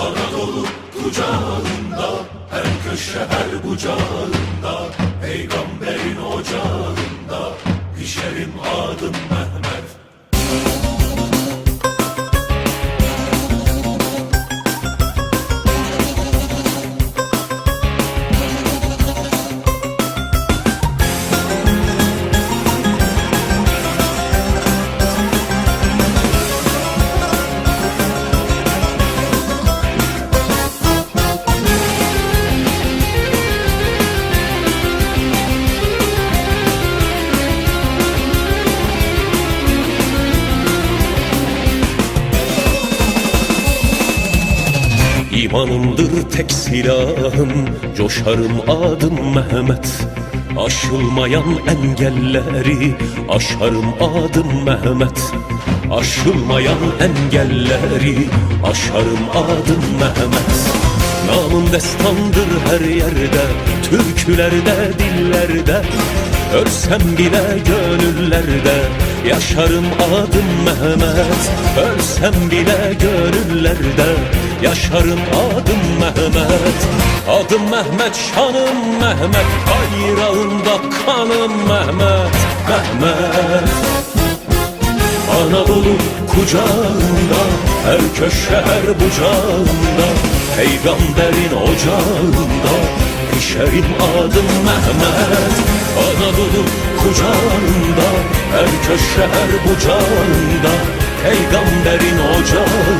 Anadolu kucağında Her köşe her bucağında Peygamberin İmanımdır tek silahım Coşarım adım Mehmet. Aşılmayan engelleri Aşarım adım Mehmet. Aşılmayan engelleri Aşarım adım Mehmet. Namım destandır her yerde Türkülerde, dillerde. Ölsem bile gönüllerde Yaşarım adım Mehmet Ölsem bile gönüllerde Yaşarım adım Mehmet Adım Mehmet, şanım Mehmet. Bayrağında kanım Mehmet Mehmet. Anadolu kucağında Her köşe her bucağında. Peygamberin ocağında Pişerim adım Mehmet. Anadolu kucağında Her köşe her bucağında Peygamberin ocağında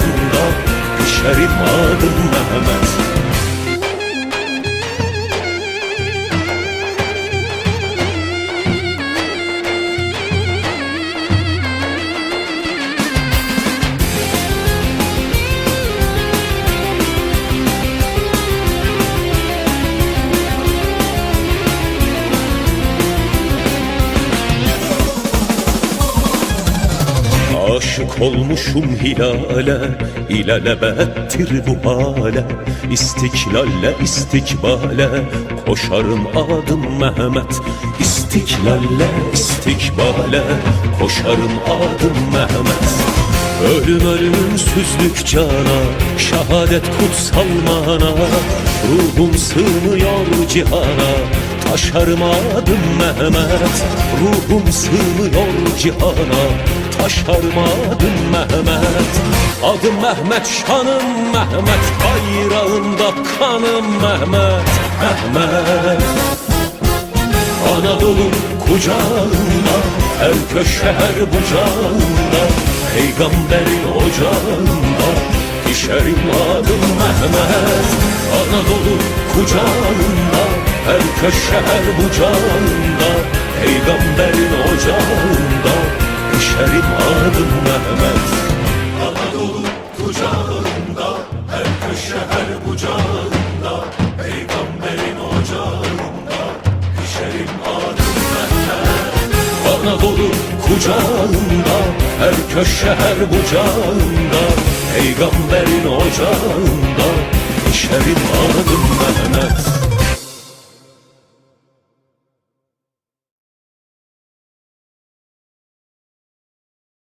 Aşık olmuşum hilale İlelebettir bu hale. İstiklalle istikbale Koşarım adım Mehmet. İstiklalle istikbale Koşarım adım Mehmet. Ölüm ölümsüzlük cana Şehadet kutsal mana. Ruhum sığmıyor cihana Taşarım adım Mehmet. Ruhum sığmıyor cihana Taşarım adım Mehmet. Adım Mehmet, şanım Mehmet. Bayrağında kanım Mehmet. Mehmet. Anadolu kucağında Her köşe her bucağında Peygamberin ocağında Pişerim adım Mehmet. Anadolu kucağında Her köşe her bucağında Adım Mehmet Anadolu kucağında Her köşe her bucağında Peygamberin ocağında Pişerim Mehmet Anadolu kucağında Her köşe her bucağında Peygamberin ocağında Pişerim adım Mehmet